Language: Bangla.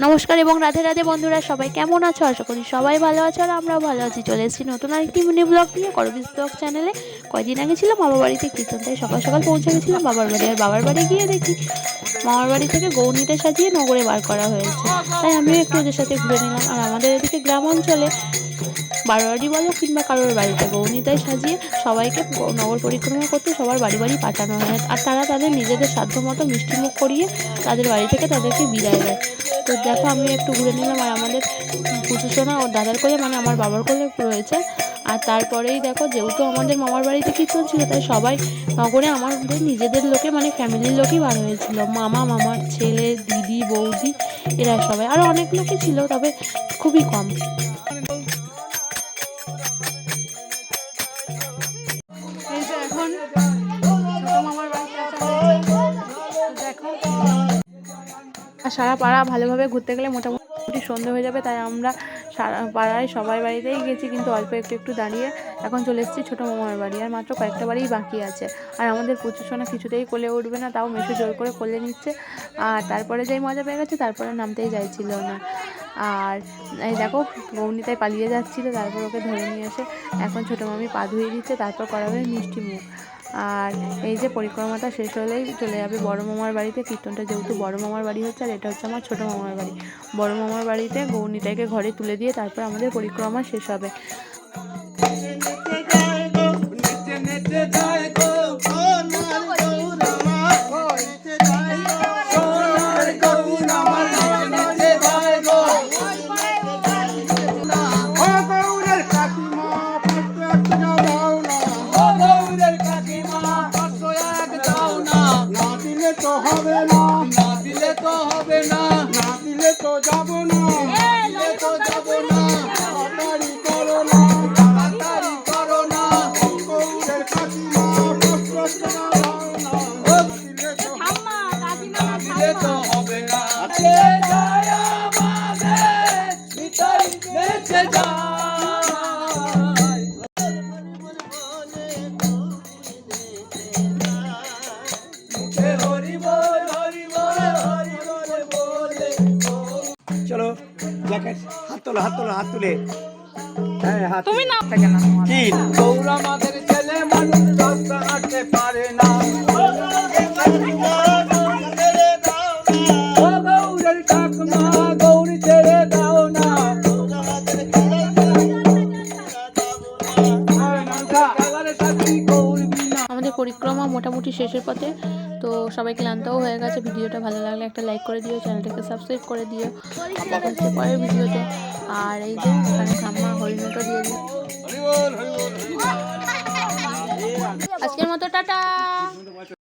নমস্কার এবং রাধে রাধে বন্ধুরা, সবাই কেমন আছো? আশা করি সবাই ভালো আছো আর আমরাও ভালো আছি। চলে এসেছি নতুন আরেকটি মিনি ব্লগ নিয়ে করবিস ব্লগ চ্যানেলে কয়দিন আগে ছিলাম বাবার বাড়িতে, কীর্তন তাই সকাল সকাল পৌঁছে গেছিলাম বাবার বাড়ি আর বাবার বাড়ি গিয়ে দেখি মামার বাড়ি থেকে গৌনিটা সাজিয়ে নগরে বার করা হয়েছে। তাই আমিও একটু ওদের সাথে ঘুরে নিলাম। আর আমাদের এদিকে গ্রাম অঞ্চলে বারোয়ারি বলো কিংবা কারোর বাড়িতে গৌনিতায় সাজিয়ে সবাইকে নগর পরিক্রমা করতে সবার বাড়ি বাড়ি পাঠানো হয়। আর তারা তাদের নিজেদের সাধ্য মতো মিষ্টিমুখ করিয়ে তাদের বাড়ি থেকে তাদেরকে বিদায় দেয়। তো দেখো, আমি একটু ঘুরে নিলাম আর আমাদের পুচুসোনা ওর দাদার কোলে মানে আমার বাবার কোলে রয়েছে। আর তারপরেই দেখো, যেহেতু আমাদের মামার বাড়িতে কীর্তন ছিল, তাই সবাই নগরে আমাদের নিজেদের লোকে মানে ফ্যামিলির লোকই বার হয়েছিল মামা, মামার ছেলে, দিদি, বৌদি, এরা সবাই। আরও অনেক লোকই ছিল, তবে খুবই কম। সারা পাড়া ভালোভাবে ঘুরতে গেলে মোটামুটি সন্ধে হয়ে যাবে, তাই আমরা সারা পাড়ায় সবাই বাড়িতেই গেছি, কিন্তু অল্প একটু একটু দাঁড়িয়ে এখন চলে এসেছি ছোটো মামার বাড়ি, আর মাত্র কয়েকটা বাড়িই বাকি আছে। আর আমাদের প্রচুর সোনা কিছুতেই কোলে উঠবে না, তাও মেশো জোর করে কোলে নিচ্ছে। আর তারপরে যেই মজা পেয়ে গেছে, তারপরে নামতেই চাইছিল না। আর এই দেখো গৌনিতায় পালিয়ে যাচ্ছিল, তারপর ওকে ধরে নিয়ে এসে এখন ছোটো মামি পা ধুয়ে দিচ্ছে, তারপর করা করাবে মিষ্টি মুখ। আর এই যে পরিক্রমাটা শেষ হলেই চলে যাবে বড় মামার বাড়িতে। কীর্তনটা যেহেতু বড় মামার বাড়ি হচ্ছে, আর এটা হচ্ছে আমার ছোটো মামার বাড়ি। বড় মামার বাড়িতে গৌনিটাকে ঘরে তুলে দিয়ে তারপর আমাদের পরিক্রমা শেষ হবে। না না দিলে তো যাব না দিলে তো যাব না তাড়াতাড়ি করো না তাড়াতাড়ি করো না কাকিমা পাঁচশো এক দাও না দিলে তো না দিলে তো হবে না। সে যায় আমাদের ভিতর নেচে যায়। চলো জ্যাকেট হাত তোলো হাত তোলো হাত তুলে হ্যাঁ হাত তুমি না থাকে না কি গৌরা মাদের ছেলে মানুষ রাস্তা হাঁটতে পারে না পরিক্রমা মোটামুটি শেষের পথে। তো সবাই ক্লান্তও হয়ে গেছে। ভিডিওটা ভালো লাগলে একটা লাইক করে দিও, চ্যানেলটাকে সাবস্ক্রাইব করে দিও। দেখা পরের ভিডিওতে। আর এই যে, এখানে ঠাম্মা হরিণটা দিয়ে দিই আজকের মতো টাটা!